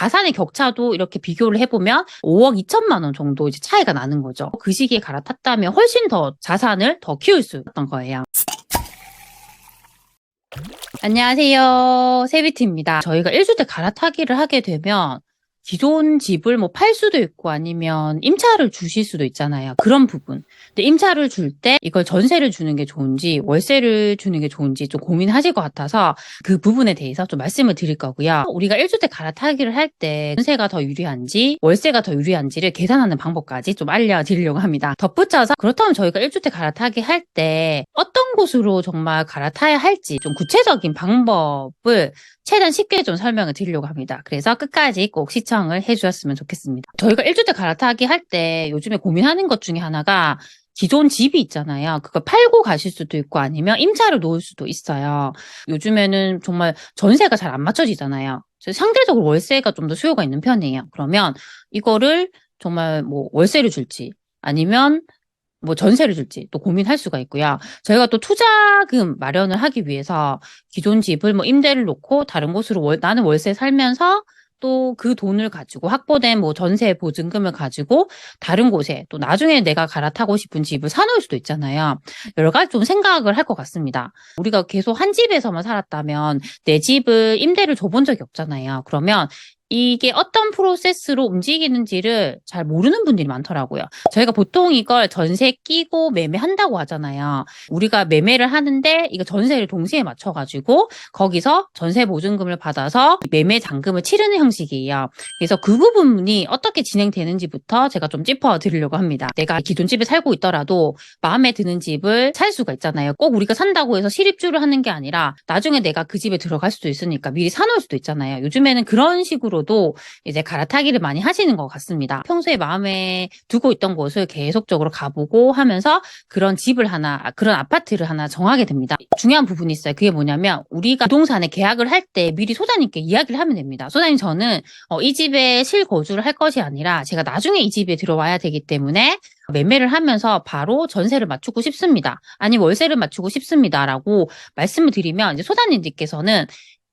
자산의 격차도 이렇게 비교를 해보면 5억 2천만 원 정도 이제 차이가 나는 거죠. 그 시기에 갈아탔다면 훨씬 더 자산을 더 키울 수 있었던 거예요. 안녕하세요. 세비트입니다. 저희가 1주택 갈아타기를 하게 되면 기존 집을 뭐 팔 수도 있고 아니면 임차를 주실 수도 있잖아요. 그런 부분. 근데 임차를 줄 때 이걸 전세를 주는 게 좋은지 월세를 주는 게 좋은지 좀 고민하실 것 같아서 그 부분에 대해서 좀 말씀을 드릴 거고요. 우리가 1주택 갈아타기를 할 때 전세가 더 유리한지 월세가 더 유리한지를 계산하는 방법까지 좀 알려드리려고 합니다. 덧붙여서 그렇다면 저희가 1주택 갈아타기 할 때 어떤 곳으로 정말 갈아타야 할지 좀 구체적인 방법을 최대한 쉽게 좀 설명을 드리려고 합니다. 그래서 끝까지 꼭 시청 을 해주셨으면 좋겠습니다. 저희가 1주택 갈아타기 할 때 요즘에 고민하는 것 중에 하나가 기존 집이 있잖아요. 그걸 팔고 가실 수도 있고 아니면 임차를 놓을 수도 있어요. 요즘에는 정말 전세가 잘 안 맞춰지잖아요. 상대적으로 월세가 좀 더 수요가 있는 편이에요. 그러면 이거를 정말 뭐 월세를 줄지 아니면 뭐 전세를 줄지 또 고민할 수가 있고요. 저희가 또 투자금 마련을 하기 위해서 기존 집을 뭐 임대를 놓고 다른 곳으로 월, 나는 월세 살면서 또 그 돈을 가지고 확보된 뭐 전세 보증금을 가지고 다른 곳에 또 나중에 내가 갈아타고 싶은 집을 사놓을 수도 있잖아요. 여러 가지 좀 생각을 할 것 같습니다. 우리가 계속 한 집에서만 살았다면 내 집을 임대를 줘본 적이 없잖아요. 그러면 이게 어떤 프로세스로 움직이는지를 잘 모르는 분들이 많더라고요. 저희가 보통 이걸 전세 끼고 매매한다고 하잖아요. 우리가 매매를 하는데 이거 전세를 동시에 맞춰가지고 거기서 전세 보증금을 받아서 매매 잔금을 치르는 형식이에요. 그래서 그 부분이 어떻게 진행되는지부터 제가 좀 짚어드리려고 합니다. 내가 기존 집에 살고 있더라도 마음에 드는 집을 살 수가 있잖아요. 꼭 우리가 산다고 해서 실입주를 하는 게 아니라 나중에 내가 그 집에 들어갈 수도 있으니까 미리 사놓을 수도 있잖아요. 요즘에는 그런 식으로 쪽으로도 이제 갈아타기를 많이 하시는 것 같습니다. 평소에 마음에 두고 있던 곳을 계속적으로 가보고 하면서 그런 집을 하나, 그런 아파트를 하나 정하게 됩니다. 중요한 부분이 있어요. 그게 뭐냐면 우리가 부동산에 계약을 할 때 미리 소장님께 이야기를 하면 됩니다. 소장님 저는 어, 이 집에 실거주를 할 것이 아니라 제가 나중에 이 집에 들어와야 되기 때문에 매매를 하면서 바로 전세를 맞추고 싶습니다. 아니 월세를 맞추고 싶습니다라고 말씀을 드리면 이제 소장님들께서는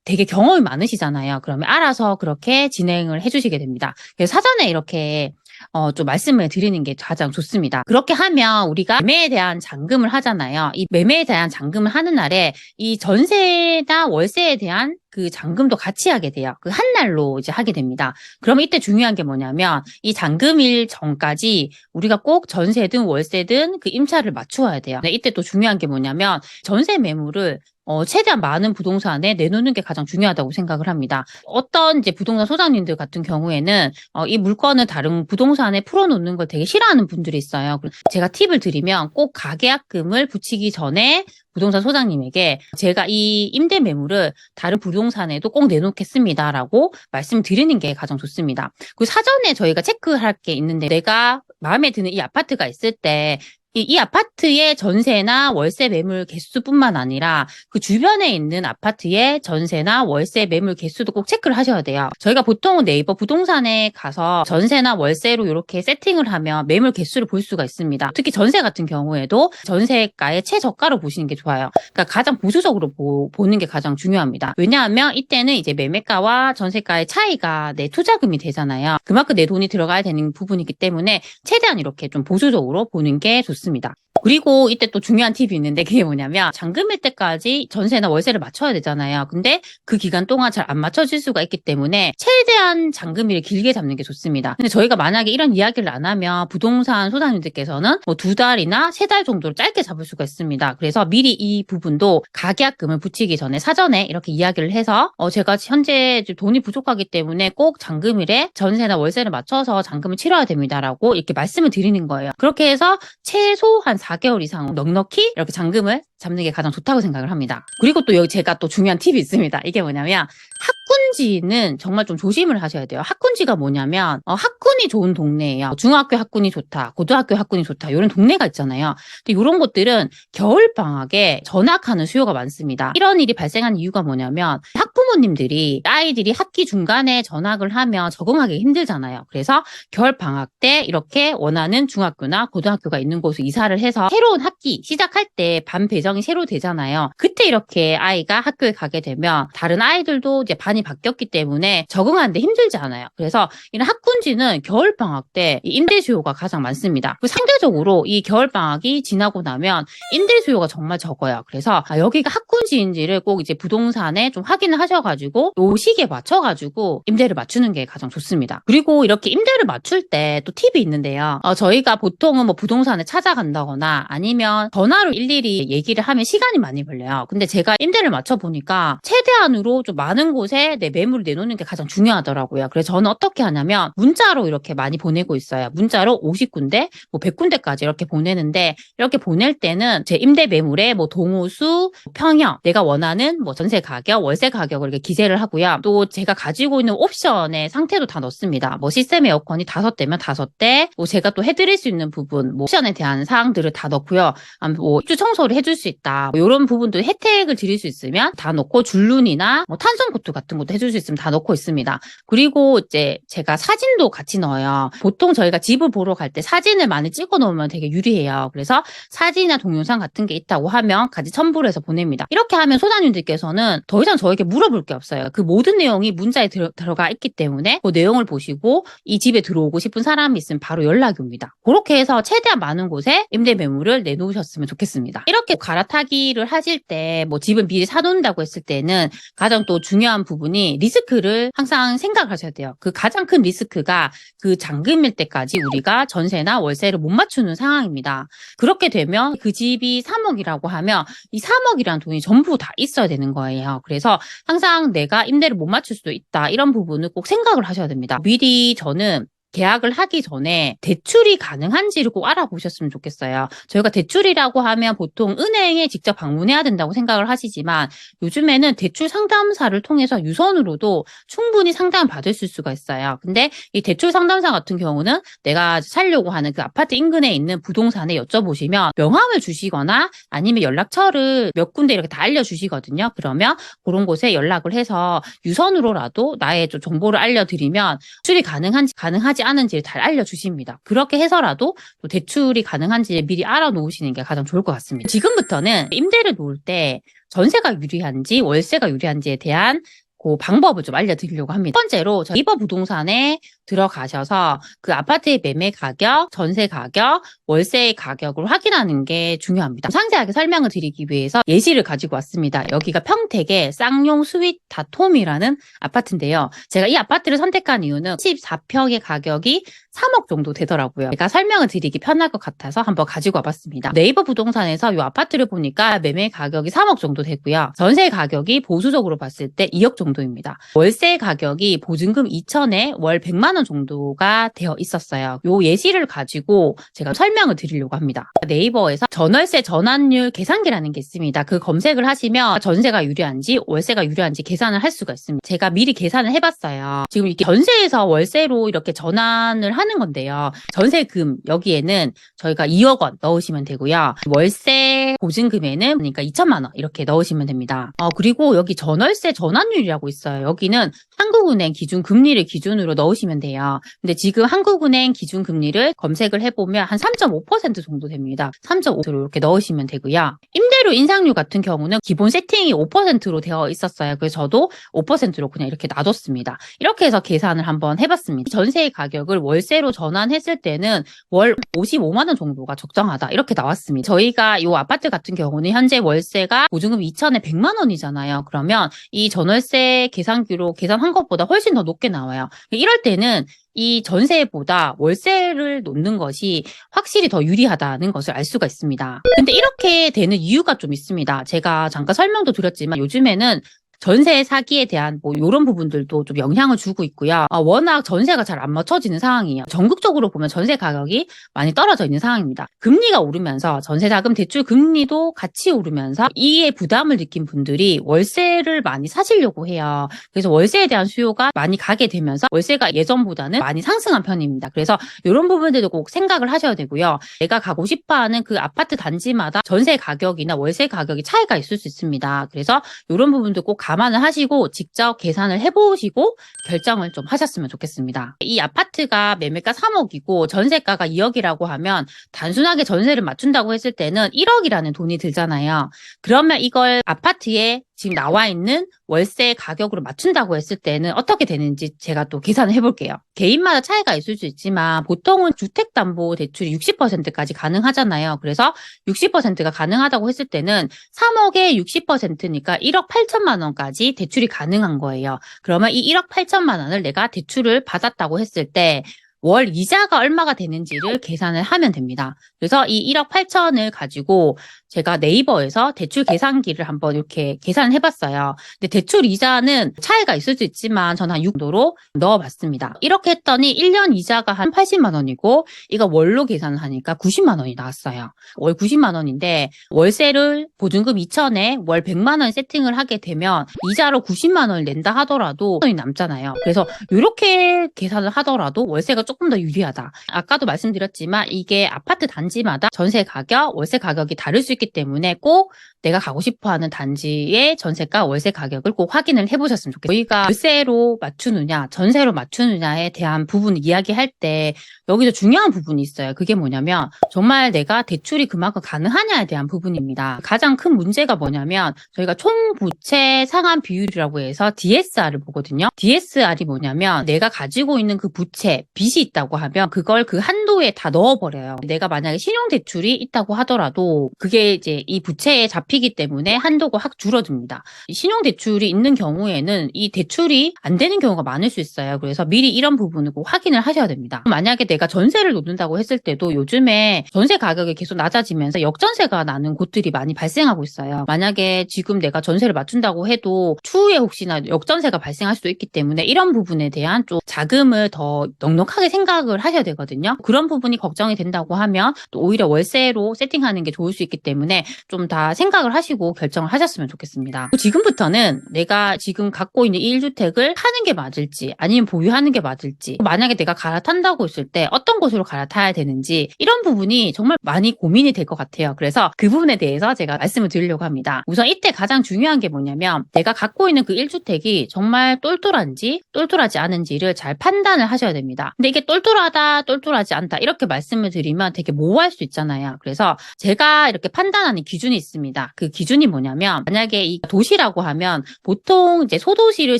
되게 경험이 많으시잖아요. 그러면 알아서 그렇게 진행을 해주시게 됩니다. 그래서 사전에 이렇게 어, 좀 말씀을 드리는 게 가장 좋습니다. 그렇게 하면 우리가 매매에 대한 잔금을 하잖아요. 이 매매에 대한 잔금을 하는 날에 이 전세나 월세에 대한 그 잔금도 같이 하게 돼요. 그 한 날로 이제 하게 됩니다. 그러면 이때 중요한 게 뭐냐면 이 잔금일 전까지 우리가 꼭 전세든 월세든 그 임차를 맞추어야 돼요. 네, 이때 또 중요한 게 뭐냐면 전세 매물을 어, 최대한 많은 부동산에 내놓는 게 가장 중요하다고 생각을 합니다. 어떤 이제 부동산 소장님들 같은 경우에는 어, 이 물건을 다른 부동산에 풀어놓는 걸 되게 싫어하는 분들이 있어요. 제가 팁을 드리면 꼭 가계약금을 붙이기 전에 부동산 소장님에게 제가 이 임대 매물을 다른 부동산에도 꼭 내놓겠습니다라고 말씀드리는 게 가장 좋습니다. 그 사전에 저희가 체크할 게 있는데 내가 마음에 드는 이 아파트가 있을 때 이, 이 아파트의 전세나 월세 매물 개수뿐만 아니라 그 주변에 있는 아파트의 전세나 월세 매물 개수도 꼭 체크를 하셔야 돼요. 저희가 보통 네이버 부동산에 가서 전세나 월세로 이렇게 세팅을 하면 매물 개수를 볼 수가 있습니다. 특히 전세 같은 경우에도 전세가의 최저가로 보시는 게 좋아요. 그러니까 가장 보수적으로 보, 보는 게 가장 중요합니다. 왜냐하면 이때는 이제 매매가와 전세가의 차이가 내 투자금이 되잖아요. 그만큼 내 돈이 들어가야 되는 부분이기 때문에 최대한 이렇게 좀 보수적으로 보는 게 좋습니다. 좋습니다. 그리고 이때 또 중요한 팁이 있는데 그게 뭐냐면 잔금일 때까지 전세나 월세를 맞춰야 되잖아요. 근데 그 기간 동안 잘 안 맞춰질 수가 있기 때문에 최대한 잔금일을 길게 잡는 게 좋습니다. 근데 저희가 만약에 이런 이야기를 안 하면 부동산 소장님들께서는 뭐 두 달이나 세 달 정도로 짧게 잡을 수가 있습니다. 그래서 미리 이 부분도 가계약금을 붙이기 전에 사전에 이렇게 이야기를 해서 어 제가 현재 돈이 부족하기 때문에 꼭 잔금일에 전세나 월세를 맞춰서 잔금을 치러야 됩니다라고 이렇게 말씀을 드리는 거예요. 그렇게 해서 최소 한 4개월 이상 넉넉히 이렇게 잔금을 잡는 게 가장 좋다고 생각을 합니다. 그리고 또 여기 제가 또 중요한 팁이 있습니다. 이게 뭐냐면 학군지는 정말 좀 조심을 하셔야 돼요. 학군지가 뭐냐면 어, 학군이 좋은 동네예요. 중학교 학군이 좋다, 고등학교 학군이 좋다 이런 동네가 있잖아요. 근데 이런 곳들은 겨울 방학에 전학하는 수요가 많습니다. 이런 일이 발생한 이유가 뭐냐면 학부모 학부모님들이 아이들이 학기 중간에 전학을 하면 적응하기 힘들잖아요. 그래서 겨울 방학 때 이렇게 원하는 중학교나 고등학교가 있는 곳으로 이사를 해서 새로운 학기 시작할 때 반 배정이 새로 되잖아요. 그때 이렇게 아이가 학교에 가게 되면 다른 아이들도 이제 반이 바뀌었기 때문에 적응하는데 힘들지 않아요. 그래서 이런 학군지는 겨울 방학 때이 임대 수요가 가장 많습니다. 그 상대적으로 이 겨울 방학이 지나고 나면 임대 수요가 정말 적어요. 그래서 아, 여기가 학군지인지를 꼭 이제 부동산에 좀 확인을 하셔 가지고 요 시기에 맞춰가지고 임대를 맞추는 게 가장 좋습니다. 그리고 이렇게 임대를 맞출 때 또 팁이 있는데요. 어, 저희가 보통은 뭐 부동산에 찾아간다거나 아니면 전화로 일일이 얘기를 하면 시간이 많이 걸려요. 근데 제가 임대를 맞춰보니까 최대한으로 좀 많은 곳에 내 매물을 내놓는 게 가장 중요하더라고요. 그래서 저는 어떻게 하냐면 문자로 이렇게 많이 보내고 있어요. 문자로 50군데, 뭐 100군데까지 이렇게 보내는데 이렇게 보낼 때는 제 임대 매물에 뭐 동호수, 평형, 내가 원하는 뭐 전세 가격, 월세 가격을 이렇게 기재를 하고요. 또 제가 가지고 있는 옵션의 상태도 다 넣습니다. 뭐 시스템 에어컨이 다섯 대면 다섯 대, 뭐 제가 또 해드릴 수 있는 부분, 뭐 옵션에 대한 사항들을 다 넣고요. 아, 뭐 입주 청소를 해줄 수 있다. 뭐 이런 부분들 혜택을 드릴 수 있으면 다 넣고 줄눈이나 뭐 탄성 코트 같은 것도 해줄 수 있으면 다 넣고 있습니다. 그리고 이제 제가 사진도 같이 넣어요. 보통 저희가 집을 보러 갈 때 사진을 많이 찍어 놓으면 되게 유리해요. 그래서 사진이나 동영상 같은 게 있다고 하면 같이 첨부를 해서 보냅니다. 이렇게 하면 소장님들께서는 더 이상 저에게 물어볼 게 없어요. 그 모든 내용이 문자에 들어, 들어 가 있기 때문에 그 내용을 보시고 이 집에 들어오고 싶은 사람이 있으면 바로 연락이 옵니다. 그렇게 해서 최대한 많은 곳에 임대 매물을 내놓으셨으면 좋겠습니다. 이렇게 갈아타기를 하실 때 뭐 집을 미리 사놓는다고 했을 때는 가장 또 중요한 부분이 리스크를 항상 생각하셔야 돼요. 그 가장 큰 리스크가 그 잔금일 때까지 우리가 전세나 월세를 못 맞추는 상황입니다. 그렇게 되면 그 집이 3억이라고 하면 이 3억이라는 돈이 전부 다 있어야 되는 거예요. 그래서 항상 내가 임대를 못 맞출 수도 있다. 이런 부분을 꼭 생각을 하셔야 됩니다. 미리 저는 계약을 하기 전에 대출이 가능한지를 꼭 알아보셨으면 좋겠어요. 저희가 대출이라고 하면 보통 은행에 직접 방문해야 된다고 생각을 하시지만 요즘에는 대출 상담사를 통해서 유선으로도 충분히 상담을 받을 수가 있어요. 근데 이 대출 상담사 같은 경우는 내가 살려고 하는 그 아파트 인근에 있는 부동산에 여쭤보시면 명함을 주시거나 아니면 연락처를 몇 군데 이렇게 다 알려주시거든요. 그러면 그런 곳에 연락을 해서 유선으로라도 나의 좀 정보를 알려드리면 대출이 가능한지 가능하지 않은지를 잘 알려주십니다. 그렇게 해서라도 또 대출이 가능한지 미리 알아놓으시는 게 가장 좋을 것 같습니다. 지금부터는 임대를 놓을 때 전세가 유리한지 월세가 유리한지에 대한 그 방법을 좀 알려드리려고 합니다. 첫 번째로 네이버 부동산에 들어가셔서 그 아파트의 매매 가격, 전세 가격, 월세의 가격을 확인하는 게 중요합니다. 상세하게 설명을 드리기 위해서 예시를 가지고 왔습니다. 여기가 평택의 쌍용 스윗 다톰이라는 아파트인데요. 제가 이 아파트를 선택한 이유는 14평의 가격이 3억 정도 되더라고요. 제가 설명을 드리기 편할 것 같아서 한번 가지고 와봤습니다. 네이버 부동산에서 이 아파트를 보니까 매매 가격이 3억 정도 되고요. 전세 가격이 보수적으로 봤을 때 2억 정도입니다. 월세 가격이 보증금 2천에 월 100만 원 정도가 되어 있었어요. 요 예시를 가지고 제가 설명을 드리려고 합니다. 네이버에서 전월세 전환율 계산기라는 게 있습니다. 그 검색을 하시면 전세가 유리한지 월세가 유리한지 계산을 할 수가 있습니다. 제가 미리 계산을 해봤어요. 지금 이게 전세에서 월세로 이렇게 전환을 하는 건데요. 전세금 여기에는 저희가 2억 원 넣으시면 되고요. 월세 보증금에는 그러니까 2천만 원 이렇게 넣으시면 됩니다. 어, 그리고 여기 전월세 전환율이라고 있어요. 여기는 한국은행 기준 금리를 기준으로 넣으시면 돼요. 근데 지금 한국은행 기준 금리를 검색을 해보면 한 3.5% 정도 됩니다. 3.5%로 이렇게 넣으시면 되고요. 임대료 인상률 같은 경우는 기본 세팅이 5%로 되어 있었어요. 그래서 저도 5%로 그냥 이렇게 놔뒀습니다. 이렇게 해서 계산을 한번 해봤습니다. 전세의 가격을 월세 로 전환했을 때는 월 55만 원 정도가 적정하다. 이렇게 나왔습니다. 저희가 이 아파트 같은 경우는 현재 월세가 보증금 2천에 100만 원이잖아요. 그러면 이 전월세 계산기로 계산한 것보다 훨씬 더 높게 나와요. 이럴 때는 이 전세보다 월세를 놓는 것이 확실히 더 유리하다는 것을 알 수가 있습니다. 근데 이렇게 되는 이유가 좀 있습니다. 제가 잠깐 설명도 드렸지만 요즘에는 전세 사기에 대한 뭐 이런 부분들도 좀 영향을 주고 있고요. 아, 워낙 전세가 잘 안 맞춰지는 상황이에요. 전국적으로 보면 전세 가격이 많이 떨어져 있는 상황입니다. 금리가 오르면서 전세 자금 대출 금리도 같이 오르면서 이에 부담을 느낀 분들이 월세를 많이 사시려고 해요. 그래서 월세에 대한 수요가 많이 가게 되면서 월세가 예전보다는 많이 상승한 편입니다. 그래서 이런 부분들도 꼭 생각을 하셔야 되고요. 내가 가고 싶어하는 그 아파트 단지마다 전세 가격이나 월세 가격이 차이가 있을 수 있습니다. 그래서 이런 부분도 꼭 감안을 하시고 직접 계산을 해보시고 결정을 좀 하셨으면 좋겠습니다. 이 아파트가 매매가 3억이고 전세가가 2억이라고 하면 단순하게 전세를 맞춘다고 했을 때는 1억이라는 돈이 들잖아요. 그러면 이걸 아파트에 지금 나와 있는 월세 가격으로 맞춘다고 했을 때는 어떻게 되는지 제가 또 계산을 해볼게요. 개인마다 차이가 있을 수 있지만 보통은 주택담보대출이 60%까지 가능하잖아요. 그래서 60%가 가능하다고 했을 때는 3억에 60%니까 1억 8천만 원까지 대출이 가능한 거예요. 그러면 이 1억 8천만 원을 내가 대출을 받았다고 했을 때월 이자가 얼마가 되는지를 계산을 하면 됩니다. 그래서 이 1억 8천을 가지고 제가 네이버에서 대출 계산기를 한번 이렇게 계산을 해봤어요. 근데 대출 이자는 차이가 있을 수 있지만 저는 한 6도로 넣어봤습니다. 이렇게 했더니 1년 이자가 한 80만 원이고 이거 월로 계산을 하니까 90만 원이 나왔어요. 월 90만 원인데 월세를 보증금 2천에 월 100만 원 세팅을 하게 되면 이자로 90만 원을 낸다 하더라도 돈이 남잖아요. 그래서 이렇게 계산을 하더라도 월세가 조금 더 유리하다. 아까도 말씀드렸지만 이게 아파트 단지마다 전세 가격, 월세 가격이 다를 수 있기 때문에 꼭 내가 가고 싶어 하는 단지의 전세가, 월세 가격을 꼭 확인을 해보셨으면 좋겠어요. 저희가 월세로 맞추느냐, 전세로 맞추느냐에 대한 부분을 이야기할 때 여기서 중요한 부분이 있어요. 그게 뭐냐면 정말 내가 대출이 그만큼 가능하냐에 대한 부분입니다. 가장 큰 문제가 뭐냐면 저희가 총 부채 상환 비율이라고 해서 DSR을 보거든요. DSR이 뭐냐면 내가 가지고 있는 그 부채, 빚이 있다고 하면 그걸 그한 도에 다 넣어버려요. 내가 만약에 신용대출이 있다고 하더라도 그게 이제 이 부채에 잡히기 때문에 한도가 확 줄어듭니다. 신용대출이 있는 경우에는 이 대출이 안 되는 경우가 많을 수 있어요. 그래서 미리 이런 부분을 꼭 확인을 하셔야 됩니다. 만약에 내가 전세를 놓는다고 했을 때도 요즘에 전세 가격이 계속 낮아지면서 역전세가 나는 곳들이 많이 발생하고 있어요. 만약에 지금 내가 전세를 맞춘다고 해도 추후에 혹시나 역전세가 발생할 수도 있기 때문에 이런 부분에 대한 좀 자금을 더 넉넉하게 생각을 하셔야 되거든요. 그런 부분이 걱정이 된다고 하면 또 오히려 월세로 세팅하는 게 좋을 수 있기 때문에 좀 다 생각을 하시고 결정을 하셨으면 좋겠습니다. 지금부터는 내가 지금 갖고 있는 이 1주택을 하는 게 맞을지 아니면 보유하는 게 맞을지 만약에 내가 갈아탄다고 했을 때 어떤 곳으로 갈아타야 되는지 이런 부분이 정말 많이 고민이 될 것 같아요. 그래서 그 부분에 대해서 제가 말씀을 드리려고 합니다. 우선 이때 가장 중요한 게 뭐냐면 내가 갖고 있는 그 1주택이 정말 똘똘한지 똘똘하지 않은지를 잘 판단을 하셔야 됩니다. 근데 이게 똘똘하다 똘똘하지 않다 이렇게 말씀을 드리면 되게 모호할 수 있잖아요. 그래서 제가 이렇게 판단하는 기준이 있습니다. 그 기준이 뭐냐면 만약에 이 도시라고 하면 보통 이제 소도시를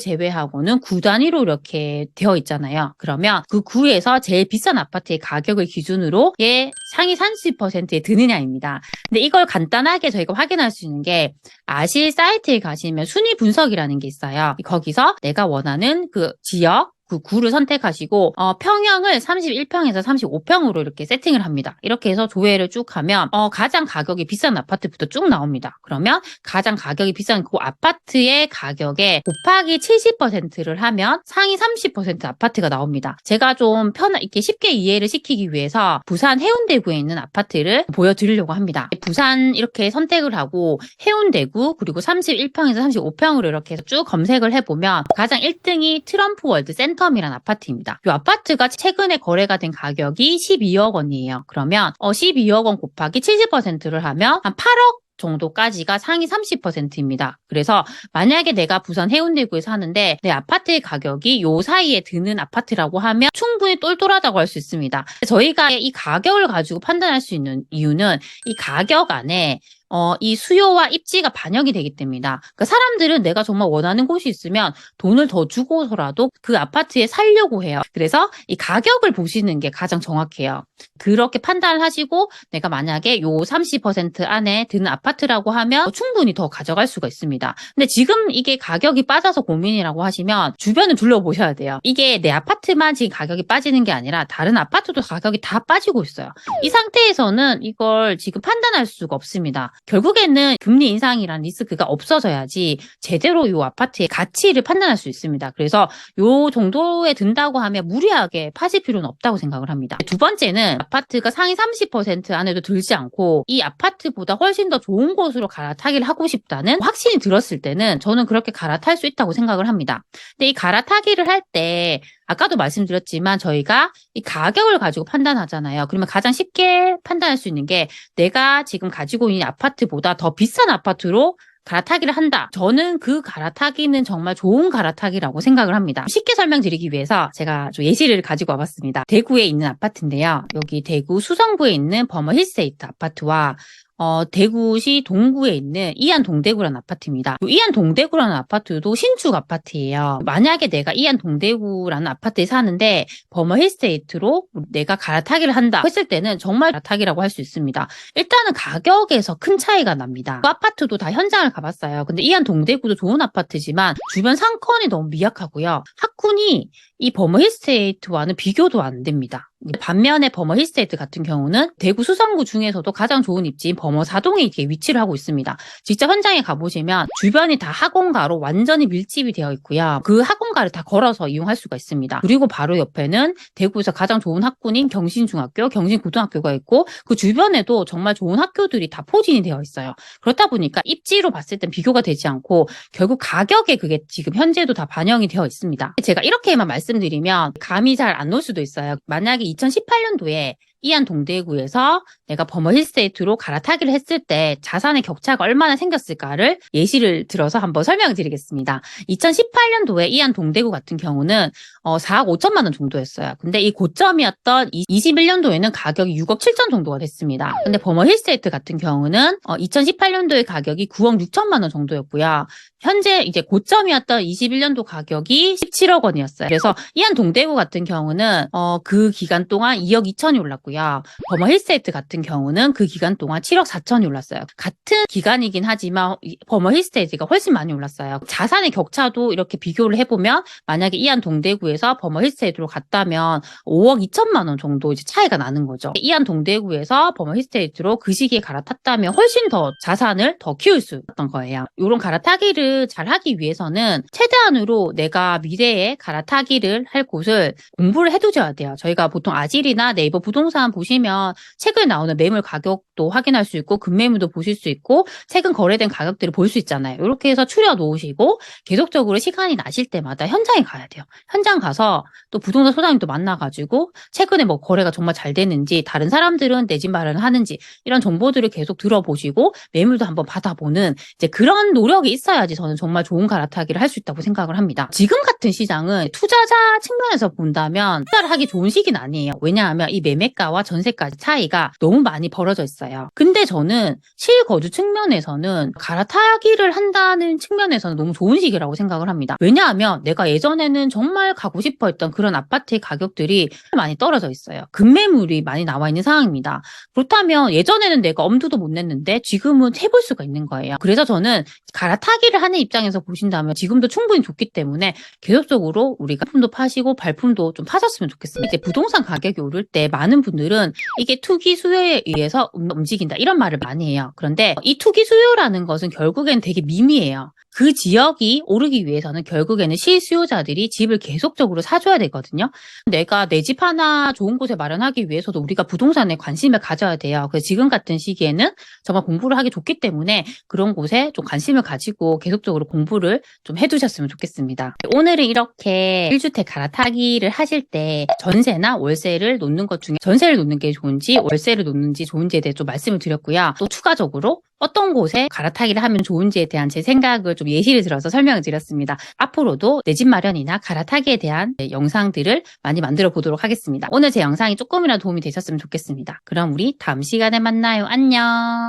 제외하고는 구 단위로 이렇게 되어 있잖아요. 그러면 그 구에서 제일 비싼 아파트의 가격을 기준으로 예 상위 30%에 드느냐입니다. 근데 이걸 간단하게 저희가 확인할 수 있는 게 아실 사이트에 가시면 순위 분석이라는 게 있어요. 거기서 내가 원하는 그 지역 그 구를 선택하시고 어, 평형을 31평에서 35평으로 이렇게 세팅을 합니다. 이렇게 해서 조회를 쭉 하면 어, 가장 가격이 비싼 아파트부터 쭉 나옵니다. 그러면 가장 가격이 비싼 그 아파트의 가격에 곱하기 70%를 하면 상위 30% 아파트가 나옵니다. 제가 좀 편하 이렇게 쉽게 이해를 시키기 위해서 부산 해운대구에 있는 아파트를 보여드리려고 합니다. 부산 이렇게 선택을 하고 해운대구 그리고 31평에서 35평으로 이렇게 해서 쭉 검색을 해보면 가장 1등이 트럼프 월드 센터 센텀이란 아파트입니다. 이 아파트가 최근에 거래가 된 가격이 12억 원이에요. 그러면 어 12억 원 곱하기 70%를 하면 한 8억 정도까지가 상위 30%입니다. 그래서 만약에 내가 부산 해운대구에 사는데 내 아파트의 가격이 요 사이에 드는 아파트라고 하면 충분히 똘똘하다고 할 수 있습니다. 저희가 이 가격을 가지고 판단할 수 있는 이유는 이 가격 안에 어, 이 수요와 입지가 반영이 되기 때문이다. 그러니까 사람들은 내가 정말 원하는 곳이 있으면 돈을 더 주고서라도 그 아파트에 살려고 해요. 그래서 이 가격을 보시는 게 가장 정확해요. 그렇게 판단을 하시고 내가 만약에 요 30% 안에 드는 아파트라고 하면 충분히 더 가져갈 수가 있습니다. 근데 지금 이게 가격이 빠져서 고민이라고 하시면 주변을 둘러보셔야 돼요. 이게 내 아파트만 지금 가격이 빠지는 게 아니라 다른 아파트도 가격이 다 빠지고 있어요. 이 상태에서는 이걸 지금 판단할 수가 없습니다. 결국에는 금리 인상이란 리스크가 없어져야지 제대로 이 아파트의 가치를 판단할 수 있습니다. 그래서 요 정도에 든다고 하면 무리하게 파실 필요는 없다고 생각을 합니다. 두 번째는 아파트가 상위 30% 안에도 들지 않고 이 아파트보다 훨씬 더 좋은 곳으로 갈아타기를 하고 싶다는 확신이 들었을 때는 저는 그렇게 갈아탈 수 있다고 생각을 합니다. 근데 이 갈아타기를 할 때 아까도 말씀드렸지만 저희가 이 가격을 가지고 판단하잖아요. 그러면 가장 쉽게 판단할 수 있는 게 내가 지금 가지고 있는 아파트 보다 더 비싼 아파트로 갈아타기를 한다. 저는 그 갈아타기는 정말 좋은 갈아타기라고 생각을 합니다. 쉽게 설명드리기 위해서 제가 좀 예시를 가지고 와봤습니다. 대구에 있는 아파트인데요. 여기 대구 수성구에 있는 버머 힐스테이트 아파트와 어, 대구시 동구에 있는 이안 동대구라는 아파트입니다. 이안 동대구라는 아파트도 신축 아파트예요. 만약에 내가 이안 동대구라는 아파트에 사는데 버머 힐스테이트로 내가 갈아타기를 한다 했을 때는 정말 갈아타기라고 할 수 있습니다. 일단은 가격에서 큰 차이가 납니다. 그 아파트도 다 현장을 가봤어요. 근데 이안 동대구도 좋은 아파트지만 주변 상권이 너무 미약하고요. 학군이 이 버머 힐스테이트와는 비교도 안 됩니다. 반면에 버머 힐스테이트 같은 경우는 대구 수성구 중에서도 가장 좋은 입지인 버머 사동에 이렇게 위치를 하고 있습니다. 직접 현장에 가보시면 주변이 다 학원가로 완전히 밀집이 되어 있고요. 그 학원가를 다 걸어서 이용할 수가 있습니다. 그리고 바로 옆에는 대구에서 가장 좋은 학군인 경신중학교, 경신고등학교가 있고 그 주변에도 정말 좋은 학교들이 다 포진이 되어 있어요. 그렇다 보니까 입지로 봤을 땐 비교가 되지 않고 결국 가격에 그게 지금 현재도 다 반영이 되어 있습니다. 제가 이렇게만 말씀드리면 감이 잘 안 올 수도 있어요. 만약에 2018년도에 이안 동대구에서 내가 버머 힐스테이트로 갈아타기를 했을 때 자산의 격차가 얼마나 생겼을까를 예시를 들어서 한번 설명을 드리겠습니다. 2018년도에 이안 동대구 같은 경우는 어, 4억 5천만 원 정도였어요. 근데 이 고점이었던 21년도에는 가격이 6억 7천 정도가 됐습니다. 근데 버머 힐스테이트 같은 경우는 어, 2018년도에 가격이 9억 6천만 원 정도였고요. 현재 이제 고점이었던 21년도 가격이 17억 원이었어요. 그래서 이안 동대구 같은 경우는 어, 그 기간 동안 2억 2천이 올랐고 요. 버머 힐스테이트 같은 경우는 그 기간 동안 7억 4천이 올랐어요. 같은 기간이긴 하지만 이 버머 힐스테이트가 훨씬 많이 올랐어요. 자산의 격차도 이렇게 비교를 해보면 만약에 이안 동대구에서 버머 힐스테이트로 갔다면 5억 2천만 원 정도 이제 차이가 나는 거죠. 이안 동대구에서 버머 힐스테이트로 그 시기에 갈아탔다면 훨씬 더 자산을 더 키울 수 있었던 거예요. 이런 갈아타기를 잘 하기 위해서는 최대한으로 내가 미래에 갈아타기를 할 곳을 공부를 해두셔야 돼요. 저희가 보통 아질이나 네이버 부동산 보시면 최근에 나오는 매물 가격도 확인할 수 있고 급매물도 보실 수 있고 최근 거래된 가격들을 볼 수 있잖아요. 이렇게 해서 추려 놓으시고 계속적으로 시간이 나실 때마다 현장에 가야 돼요. 현장 가서 또 부동산 소장님도 만나가지고 최근에 뭐 거래가 정말 잘 되는지 다른 사람들은 내 집 마련을 하는지 이런 정보들을 계속 들어보시고 매물도 한번 받아보는 이제 그런 노력이 있어야지 저는 정말 좋은 갈아타기를 할 수 있다고 생각을 합니다. 지금 같은 시장은 투자자 측면에서 본다면 투자를 하기 좋은 시기는 아니에요. 왜냐하면 이 매매가 와 전세가 차이가 너무 많이 벌어져 있어요. 근데 저는 실거주 측면에서는 갈아타기를 한다는 측면에서는 너무 좋은 시기라고 생각을 합니다. 왜냐하면 내가 예전에는 정말 가고 싶어 했던 그런 아파트의 가격들이 많이 떨어져 있어요. 급매물이 많이 나와 있는 상황입니다. 그렇다면 예전에는 내가 엄두도 못 냈는데 지금은 해볼 수가 있는 거예요. 그래서 저는 갈아타기를 하는 입장에서 보신다면 지금도 충분히 좋기 때문에 계속적으로 우리가 품도 파시고 발품도 좀 파셨으면 좋겠습니다. 이제 부동산 가격이 오를 때 많은 분들 은 이게 투기 수요에 의해서 움- 움직인다 이런 말을 많이 해요. 그런데 이 투기 수요라는 것은 결국엔 되게 미미해요. 그 지역이 오르기 위해서는 결국에는 실수요자들이 집을 계속적으로 사줘야 되거든요. 내가 내 집 하나 좋은 곳에 마련하기 위해서도 우리가 부동산에 관심을 가져야 돼요. 그래서 지금 같은 시기에는 정말 공부를 하기 좋기 때문에 그런 곳에 좀 관심을 가지고 계속적으로 공부를 좀 해두셨으면 좋겠습니다. 오늘은 이렇게 1주택 갈아타기를 하실 때 전세나 월세를 놓는 것 중에 전세를 놓는 게 좋은지 월세를 놓는지 좋은지에 대해 좀 말씀을 드렸고요. 또 추가적으로 어떤 곳에 갈아타기를 하면 좋은지에 대한 제 생각을 좀 예시를 들어서 설명을 드렸습니다. 앞으로도 내 집 마련이나 갈아타기에 대한 네, 영상들을 많이 만들어 보도록 하겠습니다. 오늘 제 영상이 조금이라도 도움이 되셨으면 좋겠습니다. 그럼 우리 다음 시간에 만나요. 안녕.